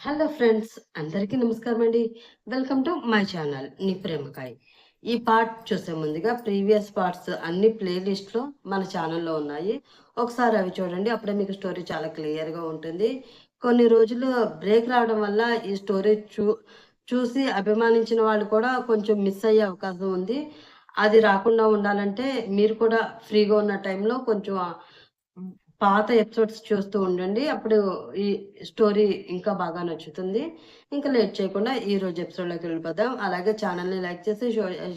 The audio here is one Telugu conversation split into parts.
హలో ఫ్రెండ్స్ అందరికీ నమస్కారం అండి. వెల్కమ్ టు మై ఛానల్ నీ ప్రేమకాయ్. ఈ పార్ట్ చూసే ముందుగా ప్రీవియస్ పార్ట్స్ అన్ని ప్లేలిస్ట్లో మన ఛానల్లో ఉన్నాయి. ఒకసారి అవి చూడండి అప్పుడే మీకు స్టోరీ చాలా క్లియర్గా ఉంటుంది. కొన్ని రోజులు బ్రేక్ రావడం వల్ల ఈ స్టోరీ చూ చూసి అభిమానించిన వాళ్ళు కూడా కొంచెం మిస్ అయ్యే అవకాశం ఉంది. అది రాకుండా ఉండాలంటే మీరు కూడా ఫ్రీగా ఉన్న టైంలో కొంచెం పాత ఎపిసోడ్స్ చూస్తూ ఉండండి. అప్పుడు ఈ స్టోరీ ఇంకా బాగా నచ్చుతుంది. ఇంకా లేట్ చేయకుండా ఈ రోజు ఎపిసోడ్లోకి వెళ్ళిపోదాం. అలాగే ఛానల్ని లైక్ చేసి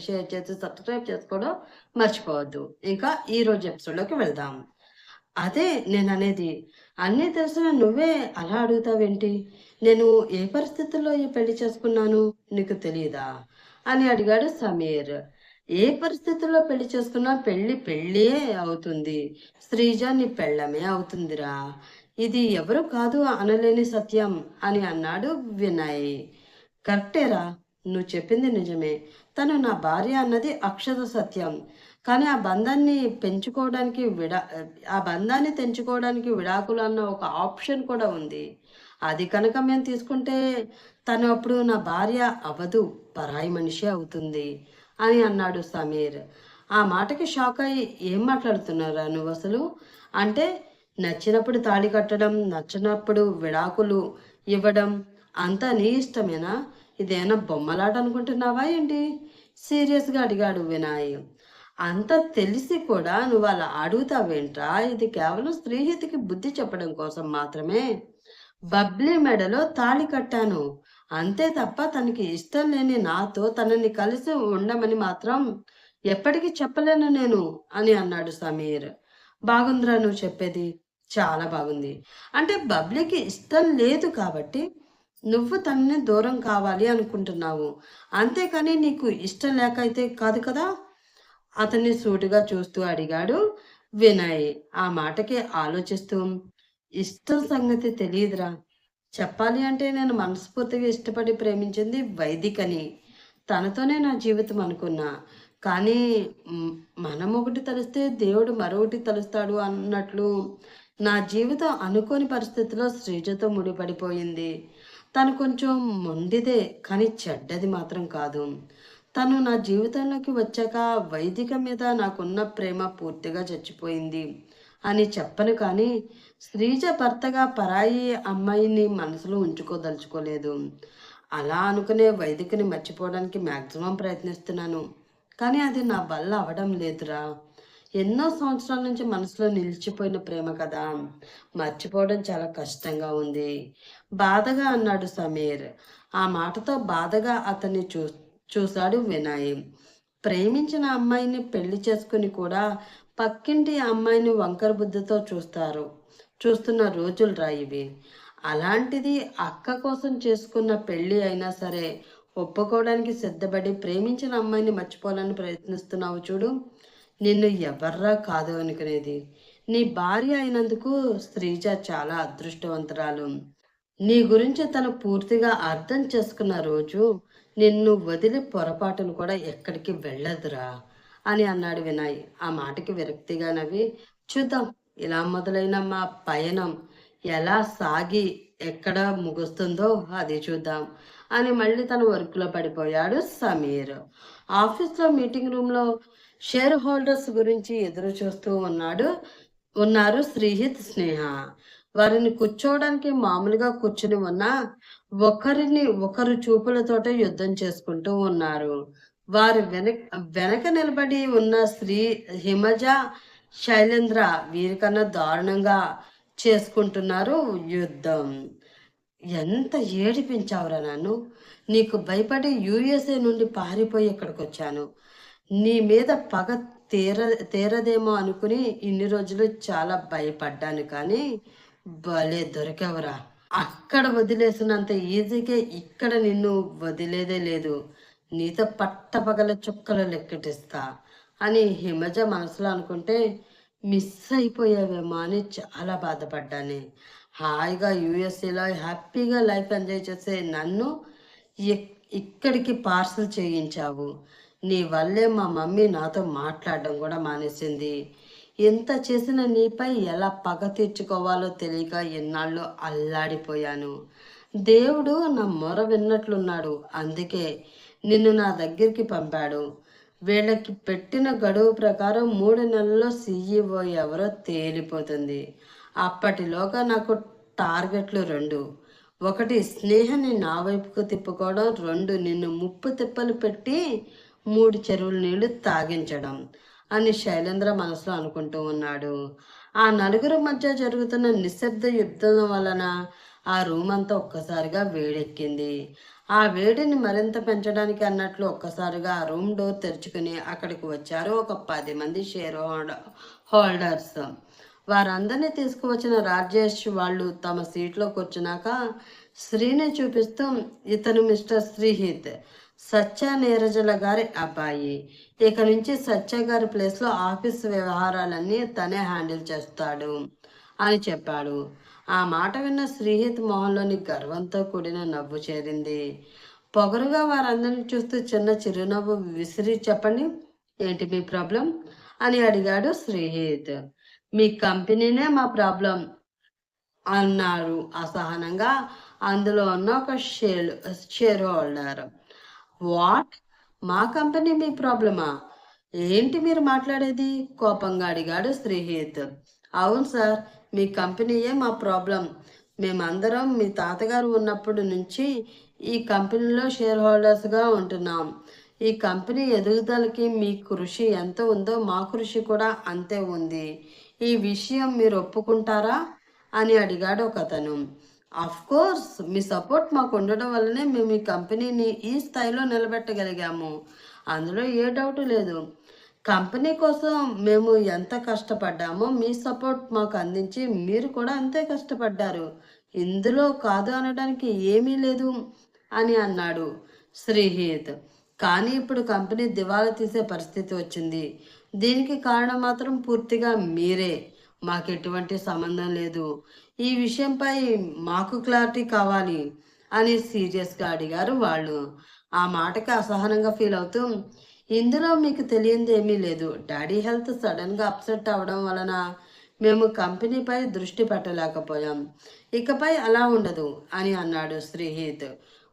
షేర్ చేసి సబ్స్క్రైబ్ చేసుకోవడం మర్చిపోవద్దు. ఇంకా ఈ రోజు ఎపిసోడ్లోకి వెళ్దాం. అదే నేను అనేది అన్నీ తెలిసిన నువ్వే అలా అడుగుతావేంటి? నేను ఏ పరిస్థితుల్లో ఈ పెళ్ళి చేసుకున్నాను? నీకు తెలియదా అని అడిగాడు సమీర్. ఏ పరిస్థితుల్లో పెళ్ళి చేసుకున్నా పెళ్ళి పెళ్ళే అవుతుంది. శ్రీజ నీ పెళ్ళమే అవుతుందిరా. ఇది ఎవరు కాదు అనలేని సత్యం అని అన్నాడు వినయ్. కరెక్టేరా నువ్వు చెప్పింది నిజమే. తను నా భార్య అన్నది అక్షర సత్యం. కానీ ఆ బంధాన్ని పెంచుకోవడానికి విడా ఆ బంధాన్ని తెంచుకోవడానికి విడాకులు అన్న ఒక ఆప్షన్ కూడా ఉంది. అది కనుక మేము తీసుకుంటే తను అప్పుడు నా భార్య అవదు పరాయి మనిషి అవుతుంది. అని అన్నాడు సమీర్. ఆ మాటకి షాక్ అయ్యి ఏం మాట్లాడుతున్నారా నువ్వు అసలు? అంటే నచ్చినప్పుడు తాళి కట్టడం నచ్చినప్పుడు విడాకులు ఇవ్వడం అంతా నీ ఇష్టమేనా? ఇదేనా బొమ్మలాట అనుకుంటున్నావా ఏంటి? సీరియస్గా అడిగాడు వినాయ్. అంత తెలిసి కూడా నువ్వు అలా అడుగుతావేంట్రా? ఇది కేవలం స్త్రీహితికి బుద్ధి చెప్పడం కోసం మాత్రమే. బబ్లీ మెడలో తాళి కట్టాను. అంతే తప్ప తనకి ఇష్టం లేని నాతో తనని కలిసి ఉండమని మాత్రం ఎప్పటికీ చెప్పలేను నేను అని అన్నాడు సమీర్. బాగుందిరా నువ్వు చెప్పేది. చాలా బాగుంది. అంటే బబ్లీకి ఇష్టం లేదు కాబట్టి నువ్వు తనని దూరం కావాలి అనుకుంటున్నావు. అంతేకాని నీకు ఇష్టం లేక అయితే కాదు కదా అతన్ని సూటుగా చూస్తూ అడిగాడు వినయ్. ఆ మాటకి ఆలోచిస్తూ ఇష్టం సంగతి తెలియదురా. చెప్పాలి అంటే నేను మనస్ఫూర్తిగా ఇష్టపడి ప్రేమించింది వైదికని తనతోనే నా జీవితం అనుకున్నా. కానీ మనం ఒకటి తలిస్తే దేవుడు మరొకటి తలుస్తాడు అన్నట్లు నా జీవితం అనుకోని పరిస్థితిలో శ్రీజతో ముడిపడిపోయింది. తను కొంచెం మొండిదే కానీ చెడ్డది మాత్రం కాదు. తను నా జీవితంలోకి వచ్చాక వైదిక మీద నాకున్న ప్రేమ పూర్తిగా చచ్చిపోయింది. అని చెప్పను కానీ శ్రీజ భర్తగా పరాయి అమ్మాయిని మనసులో ఉంచుకోదలుచుకోలేదు. అలా అనుకునే వైదికని మర్చిపోవడానికి మ్యాక్సిమం ప్రయత్నిస్తున్నాను. కానీ అది నా వల్ల అవడం లేదురా. ఎన్నో సంవత్సరాల నుంచి మనసులో నిలిచిపోయిన ప్రేమ కదా. మర్చిపోవడం చాలా కష్టంగా ఉంది. బాధగా అన్నాడు సమీర్. ఆ మాటతో బాధగా అతన్ని చూ చూశాడు వినయ్ ప్రేమించిన అమ్మాయిని పెళ్ళి చేసుకుని కూడా పక్కింటి అమ్మాయిని వంకర బుద్ధితో చూస్తారు. చూస్తున్న రోజులు రాయివి. ఇవి అలాంటిది అక్క కోసం చేసుకున్న పెళ్ళి అయినా సరే ఒప్పుకోవడానికి సిద్ధపడి ప్రేమించిన అమ్మాయిని మర్చిపోవాలని ప్రయత్నిస్తున్నావు చూడు. నిన్ను ఎవర్రా కాదు అనుకునేది. నీ భార్య అయినందుకు శ్రీజ చాలా అదృష్టవంతురాలు. నీ గురించి తను పూర్తిగా అర్థం చేసుకున్న రోజు నిన్ను వదిలి పొరపాటును కూడా ఎక్కడికి వెళ్ళదురా. అని అన్నాడు వినయ్. ఆ మాటకి విరక్తిగా నవ్వి చూద్దాం ఇలా మొదలైన మా పయనం ఎలా సాగి ఎక్కడ ముగుస్తుందో అది చూద్దాం అని మళ్ళీ తన వర్క్లో పడిపోయాడు సమీర్. ఆఫీస్లో మీటింగ్ రూమ్లో షేర్ హోల్డర్స్ గురించి ఎదురు చూస్తూ ఉన్నాడు ఉన్నారు శ్రీహిత్ స్నేహ. వారిని కూర్చోవడానికి మామూలుగా కూర్చుని ఉన్న ఒకరిని ఒకరు చూపులతోటే యుద్ధం చేసుకుంటూ ఉన్నారు. వారి వెనక వెనక నిలబడి ఉన్న స్త్రీ హిమజ శైలేంద్ర వీరికన్నా దారుణంగా చేసుకుంటున్నారు యుద్ధం. ఎంత ఏడిపించావురా నన్ను? నీకు భయపడి యుఎస్ఏ నుండి పారిపోయి ఇక్కడికి వచ్చాను నీ మీద పగ తీర తీరదేమో అనుకుని ఇన్ని రోజులు చాలా భయపడ్డాను కానీ భలే దొరికావురా. అక్కడ వదిలేసినంత ఈజీగా ఇక్కడ నిన్ను వదిలేదే లేదు. నీతో పట్టపగల చుక్కలు లెక్కటిస్తా అని హిమజ మనసులో అనుకుంటే మిస్ అయిపోయావేమో అని చాలా బాధపడ్డాను. హాయిగా యూఎస్ఏలో హ్యాపీగా లైఫ్ ఎంజాయ్ చేసే నన్ను ఇక్కడికి పార్సల్ చేయించావు. నీ వల్లే మా మమ్మీ నాతో మాట్లాడడం కూడా మానేసింది. ఎంత చేసిన నీపై ఎలా పగ తీర్చుకోవాలో తెలియక ఎన్నాళ్ళు అల్లాడిపోయాను. దేవుడు నా మొర విన్నట్లున్నాడు. అందుకే నిన్ను నా దగ్గరికి పంపాడు. వీళ్ళకి పెట్టిన గడువు ప్రకారం మూడు నెలల్లో సీఈఓ ఎవరో తేలిపోతుంది. అప్పటిలోగా నాకు టార్గెట్లు రెండు. ఒకటి స్నేహాన్ని నా వైపుకు తిప్పుకోవడం. రెండు నిన్ను ముప్పు తిప్పలు పెట్టి మూడు చెరువుల నీళ్ళు తాగించడం అని శైలేంద్ర మనసులో అనుకుంటూ ఉన్నాడు. ఆ నలుగురు మధ్య జరుగుతున్న నిశ్శబ్ద యుద్ధం వలన ఆ రూమ్ అంతా ఒక్కసారిగా వేడెక్కింది. ఆ వేడిని మరింత పెంచడానికి అన్నట్లు ఒక్కసారిగా ఆ రూమ్ డోర్ తెరుచుకుని అక్కడికి వచ్చారు ఒక పది మంది షేర్ హోల్డర్స్. వారందరినీ తీసుకువచ్చిన రాజేష్ వాళ్ళు తమ సీట్లో కూర్చున్నాక శ్రీని చూపిస్తూ ఇతను మిస్టర్ శ్రీహిత్ సత్య నీరజల గారి అబ్బాయి. ఇక నుంచి సత్య గారి ప్లేస్లో ఆఫీస్ వ్యవహారాలన్నీ తనే హ్యాండిల్ చేస్తాడు అని చెప్పాడు. ఆ మాట విన్న శ్రీహిత్ మొహంలోని గర్వంతో కూడిన నవ్వు చేరింది. పొగరుగా వారందరిని చూస్తూ చిన్న చిరునవ్వు విసిరి చెప్పండి ఏంటి మీ ప్రాబ్లం? అని అడిగాడు శ్రీహిత్. మీ కంపెనీనే మా ప్రాబ్లం అన్నారు అసహనంగా. అందులో ఉన్న ఒక షేర్ షేర్ హోల్డర్. వాట్? మా కంపెనీ మీ ప్రాబ్లమా? ఏంటి మీరు మాట్లాడేది? కోపంగా అడిగాడు శ్రీహిత్. అవును సార్ మీ కంపెనీయే మా ప్రాబ్లం. మేమందరం మీ తాతగారు ఉన్నప్పటి నుంచి ఈ కంపెనీలో షేర్ హోల్డర్స్గా ఉంటున్నాం. ఈ కంపెనీ ఎదుగుదలకి మీ కృషి ఎంత ఉందో మా కృషి కూడా అంతే ఉంది. ఈ విషయం మీరు ఒప్పుకుంటారా అని అడిగాడు ఒక అతను కోర్స్ మీ సపోర్ట్ మాకు ఉండడం వల్లనే మేము ఈ కంపెనీని ఈ స్థాయిలో నిలబెట్టగలిగాము. అందులో ఏ డౌట్ లేదు. కంపెనీ కోసం మేము ఎంత కష్టపడ్డామో మీ సపోర్ట్ మాకు అందించి మీరు కూడా అంతే కష్టపడ్డారు. ఇందులో కాదు అనడానికి ఏమీ లేదు అని అన్నాడు శ్రీహిత్. కానీ ఇప్పుడు కంపెనీ దివాలా తీసే పరిస్థితి వచ్చింది. దీనికి కారణం మాత్రం పూర్తిగా మీరే. మాకు ఎటువంటి సంబంధం లేదు. ఈ విషయంపై మాకు క్లారిటీ కావాలి అని సీరియస్గా అడిగారు వాళ్ళు. ఆ మాటకి అసహనంగా ఫీల్ అవుతూ ఇందులో మీకు తెలియంది ఏమీ లేదు. డాడీ హెల్త్ సడన్గా అప్సెట్ అవ్వడం వలన మేము కంపెనీపై దృష్టి పెట్టలేకపోయాం. ఇకపై అలా ఉండదు అని అన్నాడు శ్రీహిత్.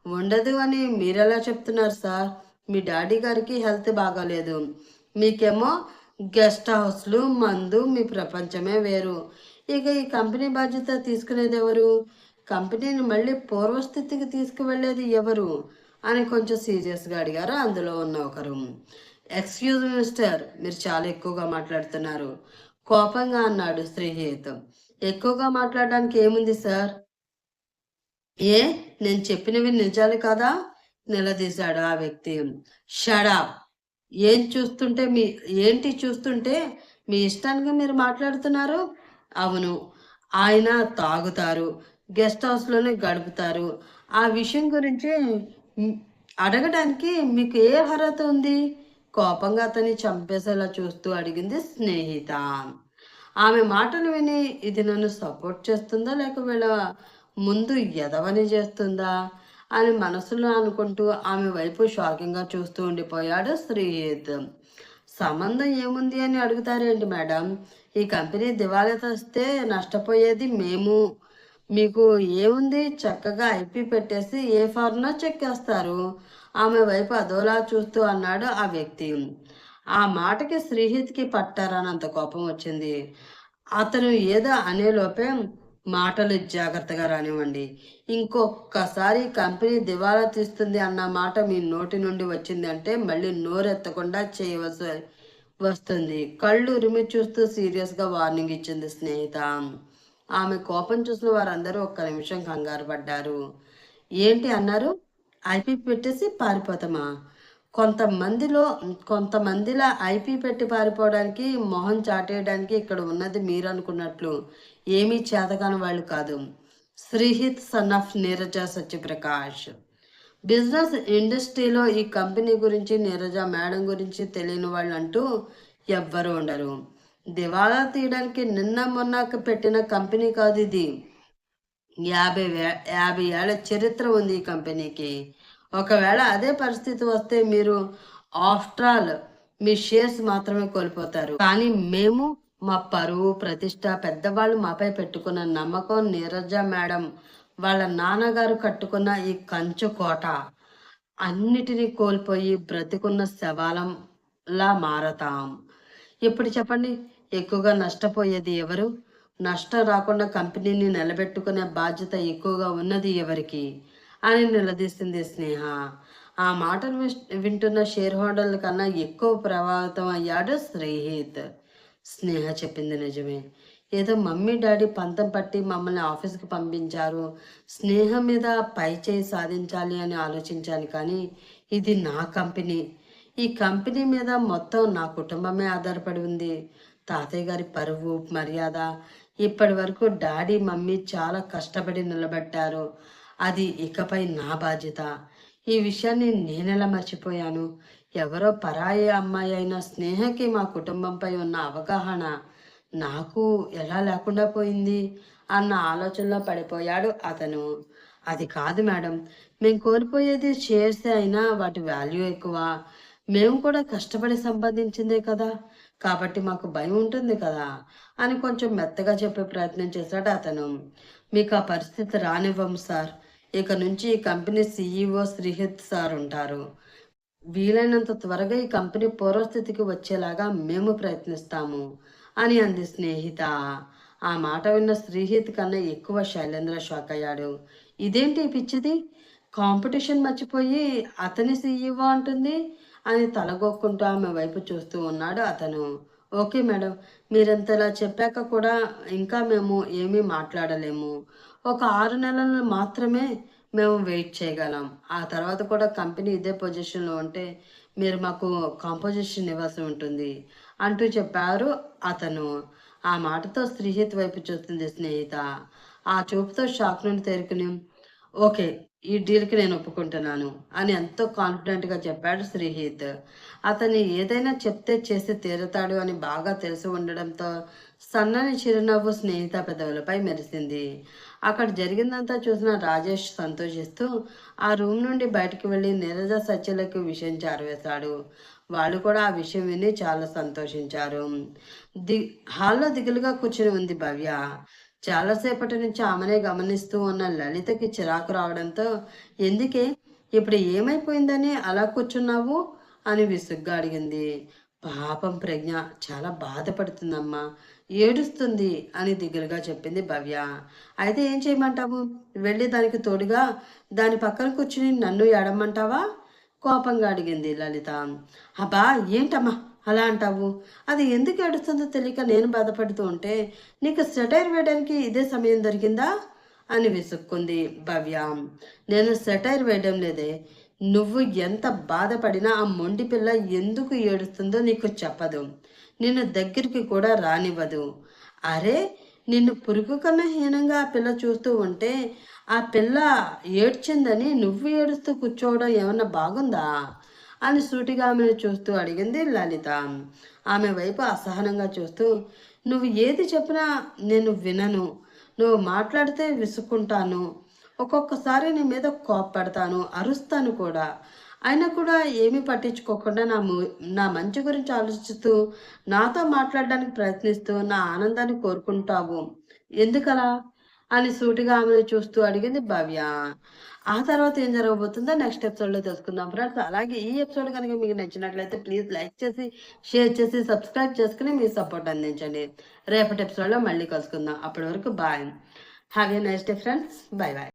ఉండదు అని మీరెలా చెప్తున్నారు సార్? మీ డాడీ గారికి హెల్త్ బాగాలేదు. మీకేమో గెస్ట్ హౌస్లు మందు మీ ప్రపంచమే వేరు. ఇక ఈ కంపెనీ బాధ్యత తీసుకునేది ఎవరు? కంపెనీని మళ్ళీ పూర్వస్థితికి తీసుకువెళ్ళేది ఎవరు? అని కొంచెం సీరియస్గా అడిగారు. అందులో ఉన్న ఒకరు ఎక్స్క్యూజ్ మిస్టర్ మీరు చాలా ఎక్కువగా మాట్లాడుతున్నారు. కోపంగా అన్నాడు శ్రీహిత్ ఎక్కువగా మాట్లాడడానికి ఏముంది సార్? ఏ? నేను చెప్పినవి నిజాలు కదా? నిలదీశాడు ఆ వ్యక్తి. షడా ఏం చూస్తుంటే మీ ఏంటి చూస్తుంటే మీ ఇష్టానికి మీరు మాట్లాడుతున్నారు? అవును. ఆయన తాగుతారు. గెస్ట్ హౌస్లోనే గడుపుతారు. ఆ విషయం గురించి అడగడానికి మీకు ఏ అర్హత ఉంది? కోపంగా అతన్ని చంపేసేలా చూస్తూ అడిగింది స్నేహిత. ఆమె మాటలు విని ఇది నన్ను సపోర్ట్ చేస్తుందా? లేక వీళ్ళ ముందు ఎదవని చేస్తుందా? అని మనసులో అనుకుంటూ ఆమె వైపు షాకింగ్గా చూస్తూ ఉండిపోయాడు శ్రీహిత్ సంబంధం ఏముంది అని అడుగుతారేంటి మేడం? ఈ కంపెనీ దివాళీ తెస్తే నష్టపోయేది మేము. మీకు ఏముంది? చక్కగా ఐపీ పెట్టేసి ఏ ఫార్నో చెక్కేస్తారు ఆమె వైపు అదోలా చూస్తూ అన్నాడు ఆ వ్యక్తి. ఆ మాటకి శ్రీహిత్కి పట్టారనంత కోపం వచ్చింది. అతను ఏదో అనేలోపే మాటలు జాగ్రత్తగా రానివ్వండి. ఇంకొకసారి కంపెనీ దివాలా తీస్తుంది అన్న మాట మీ నోటి నుండి వచ్చింది అంటే మళ్ళీ నోరెత్తకుండా చేయవలసి వస్తుంది. కళ్ళు ఉరిమి చూస్తూ సీరియస్గా వార్నింగ్ ఇచ్చింది స్నేహిత. ఆమె కోపం చూసిన వారందరూ ఒక్క నిమిషం కంగారు పడ్డారు. ఏంటి అన్నారు? ఐపీ పెట్టేసి పారిపోతామా? కొంతమందిలో కొంతమందిలా ఐపీ పెట్టి పారిపోవడానికి మొహం చాటేయడానికి ఇక్కడ ఉన్నది మీరు అనుకున్నట్లు ఏమీ చేతకాని వాళ్ళు కాదు. Srihith son of Neeraja Satyaprakash. Business ఇండస్ట్రీలో ఈ కంపెనీ గురించి నీరజ మేడం గురించి తెలియని వాళ్ళు అంటూ ఎవ్వరూ ఉండరు. దివాలా తీయడానికి నిన్న మొన్న పెట్టిన కంపెనీ కాదు ఇది. యాభై వే యాభై ఏళ్ళ చరిత్ర ఉంది ఈ కంపెనీకి. ఒకవేళ అదే పరిస్థితి వస్తే మీరు ఆఫ్టర్ ఆల్ మీ షేర్స్ మాత్రమే కోల్పోతారు. కానీ మేము మా పరువు ప్రతిష్ట పెద్దవాళ్ళు మాపై పెట్టుకున్న నమ్మకం నీరజ మేడం వాళ్ళ నాన్నగారు కట్టుకున్న ఈ కంచు కోట అన్నిటినీ కోల్పోయి బ్రతికున్న శవాలంలా మారతాం. ఇప్పుడు చెప్పండి? ఎక్కువగా నష్టపోయేది ఎవరు? నష్టం రాకుండా కంపెనీని నిలబెట్టుకునే బాధ్యత ఎక్కువగా ఉన్నది ఎవరికి? అని నిలదీసింది స్నేహ. ఆ మాటను వింటున్న షేర్ హోల్డర్ల కన్నా ఎక్కువ ప్రభావితం అయ్యాడు శ్రీహిత్. స్నేహ చెప్పింది నిజమే. ఏదో మమ్మీ డాడీ పంతం పట్టి మమ్మల్ని ఆఫీస్కి పంపించారు. స్నేహం మీద పై చేయి సాధించాలి అని ఆలోచించాను కానీ ఇది నా కంపెనీ. ఈ కంపెనీ మీద మొత్తం నా కుటుంబమే ఆధారపడి ఉంది. తాతయ్య గారి పరువు మర్యాద. ఇప్పటి వరకు డాడీ మమ్మీ చాలా కష్టపడి నిలబెట్టారు అది ఇకపై నా బాధ్యత. ఈ విషయాన్ని నేనెలా మర్చిపోయాను? ఎవరో పరాయి అమ్మాయి అయిన స్నేహకి మా కుటుంబంపై ఉన్న అవగాహన నాకు ఎలా లేకుండా పోయింది అన్న ఆలోచనలో పడిపోయాడు అతను. అది కాదు మేడం మేము కోల్పోయేది షేర్స్ అయినా వాటి వాల్యూ ఎక్కువ. మేము కూడా కష్టపడి సంపాదించిందే కదా. కాబట్టి మాకు భయం ఉంటుంది కదా అని కొంచెం మెత్తగా చెప్పే ప్రయత్నం చేశాడు అతను. మీకు ఆ పరిస్థితి రానివ్వం సార్. ఇక నుంచి ఈ కంపెనీ సీఈఓ శ్రీహిత్ సార్ ఉంటారు. వీలైనంత త్వరగా ఈ కంపెనీ పూర్వస్థితికి వచ్చేలాగా మేము ప్రయత్నిస్తాము అని అంది స్నేహిత. ఆ మాట విన్న శ్రీహిత్ కన్నా ఎక్కువ శైలేంద్ర షాక్ అయ్యాడు. ఇదేంటి పిచ్చిది? కాంపిటీషన్ మర్చిపోయి అతని సీఈఓ అంటుంది. అని తలగొక్కుంటూ ఆమె వైపు చూస్తూ ఉన్నాడు అతను. ఓకే మేడం మీరంతలా చెప్పాక కూడా ఇంకా మేము ఏమీ మాట్లాడలేము. ఒక ఆరు నెలలు మాత్రమే మేము వెయిట్ చేయగలం. ఆ తర్వాత కూడా కంపెనీ ఇదే పొజిషన్లో ఉంటే మీరు మాకు కాంపోజిషన్ ఇవ్వాల్సి ఉంటుంది అంటూ చెప్పారు అతను. ఆ మాటతో శ్రీహిత్ వైపు చూస్తుంది స్నేహిత. ఆ చూపుతో షాక్ నుండి తేరుకుని ఓకే ఈ డీల్కి నేను ఒప్పుకుంటున్నాను అని ఎంతో కాన్ఫిడెంట్గా చెప్పాడు శ్రీహిత్. అతన్ని ఏదైనా చెప్తే చేసి తీరుతాడు అని బాగా తెలిసి ఉండడంతో సన్నని చిరునవ్వు స్నేహిత పెదవులపై మెరిసింది. అక్కడ జరిగిందంతా చూసిన రాజేష్ సంతోషిస్తూ ఆ రూమ్ నుండి బయటకు వెళ్ళి నీరజ సత్యలకు విషయం చేరవేశాడు వాళ్ళు కూడా ఆ విషయం విని చాలా సంతోషించారు. ది హాల్లో దిగులుగా కూర్చుని ఉంది భవ్య. చాలాసేపటి నుంచి ఆమెనే గమనిస్తూ ఉన్న లలితకి చిరాకు రావడంతో ఎందుకే? ఇప్పుడు ఏమైపోయిందని అలా కూర్చున్నావు? అని విసుగ్గా అడిగింది. పాపం ప్రజ్ఞ చాలా బాధపడుతుందమ్మా. ఏడుస్తుంది అని దిగులుగా చెప్పింది భవ్య. అయితే ఏం చేయమంటావు? వెళ్ళి దానికి తోడుగా దాని పక్కన కూర్చుని నన్ను ఏడమంటావా? కోపంగా అడిగింది లలిత. అబ్బా ఏంటమ్మా? అలా అంటావు అది ఎందుకు ఏడుస్తుందో తెలియక నేను బాధపడుతూ ఉంటే నీకు సెటైర్ వేయడానికి ఇదే సమయం దొరికిందా? అని విసుక్కుంది భవ్య. నేను సెటైర్ వేయడం లేదే. నువ్వు ఎంత బాధపడినా ఆ మొండి పిల్ల ఎందుకు ఏడుస్తుందో నీకు చెప్పదు. నిన్ను దగ్గరికి కూడా రానివ్వదు. అరే నిన్ను పురుగు కన్నా హీనంగా ఆ పిల్ల చూస్తూ ఉంటే ఆ పిల్ల ఏడ్చిందని నువ్వు ఏడుస్తూ కూర్చోవడం ఏమన్నా బాగుందా? అని సూటిగా ఆమెను చూస్తూ అడిగింది లలిత. ఆమె వైపు అసహనంగా చూస్తూ నువ్వు ఏది చెప్పినా నేను వినను. నువ్వు మాట్లాడితే విసుక్కుంటాను. ఒక్కొక్కసారి నీ మీద కోప్పడతాను అరుస్తాను కూడా. అయినా కూడా ఏమీ పట్టించుకోకుండా నా నా మంచి గురించి ఆలోచిస్తూ నాతో మాట్లాడడానికి ప్రయత్నిస్తూ నా ఆనందాన్ని కోరుకుంటావు. ఎందుకలా? అని సూటిగా ఆమెను చూస్తూ అడిగింది భవ్య. ఆ తర్వాత ఏం జరగబోతుందో నెక్స్ట్ ఎపిసోడ్లో తెలుసుకుందాం ఫ్రెండ్స్ అలాగే ఈ ఎపిసోడ్ కనుక మీకు నచ్చినట్లయితే ప్లీజ్ లైక్ చేసి షేర్ చేసి సబ్స్క్రైబ్ చేసుకుని మీ సపోర్ట్ అందించండి. రేపటి ఎపిసోడ్లో మళ్ళీ కలుసుకుందాం. అప్పటి వరకు bye have a nice day friends bye bye